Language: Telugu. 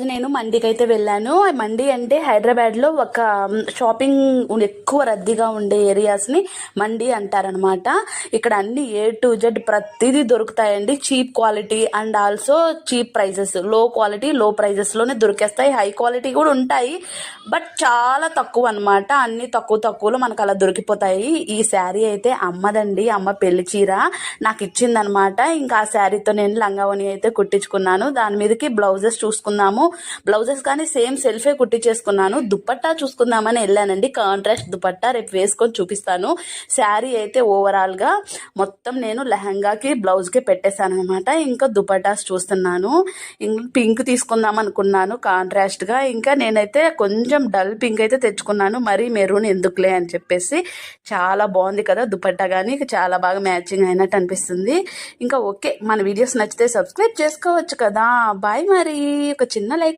ఈరోజు నేను మండీకి అయితే వెళ్ళాను. మండీ అంటే హైదరాబాద్లో ఒక షాపింగ్ ఎక్కువ రద్దీగా ఉండే ఏరియాస్ని మండీ అంటారనమాట. ఇక్కడ అన్ని ఏ టు జెడ్ ప్రతిదీ దొరుకుతాయండి. Cheap quality and also cheap prices. Low quality low ప్రైజెస్లోనే దొరికేస్తాయి. High quality కూడా ఉంటాయి బట్ చాలా తక్కువ అనమాట. అన్ని తక్కువ తక్కువలో మనకు అలా దొరికిపోతాయి. ఈ శారీ అయితే అమ్మదండి. అమ్మ పెళ్ళి చీర నాకు ఇచ్చిందనమాట. ఇంకా ఆ శారీతో నేను లంగావని అయితే కుట్టించుకున్నాను. దాని మీదకి బ్లౌజెస్ చూసుకుందాము. బ్లౌజెస్ కానీ సేమ్ సెల్ఫే కుట్టించేసుకున్నాను. దుపట్టా చూసుకుందామని వెళ్ళానండి. కాంట్రాస్ట్ దుపట్టా రేపు వేసుకొని చూపిస్తాను. శారీ అయితే ఓవరాల్గా మొత్తం నేను లెహంగాకి బ్లౌజ్కి పెట్టేశాను అనమాట ఇంకా దుపట్టాస్ చూస్తున్నాను. ఇం- పింక్ తీసుకుందాం అనుకున్నాను కాంట్రాస్ట్గా ఇంకా నేనైతే కొంచెం డల్ పింక్ అయితే తెచ్చుకున్నాను. మరీ మెరూన్ ఎందుకులే అని చెప్పేసి చాలా బాగుంది కదా దుపట్టా కానీ చాలా బాగా మ్యాచింగ్ అయినట్టు అనిపిస్తుంది. ఇంకా ఓకే మన వీడియోస్ నచ్చితే సబ్స్క్రైబ్ చేసుకోవచ్చు కదా. బాయ్ మరి. ఒక చిన్న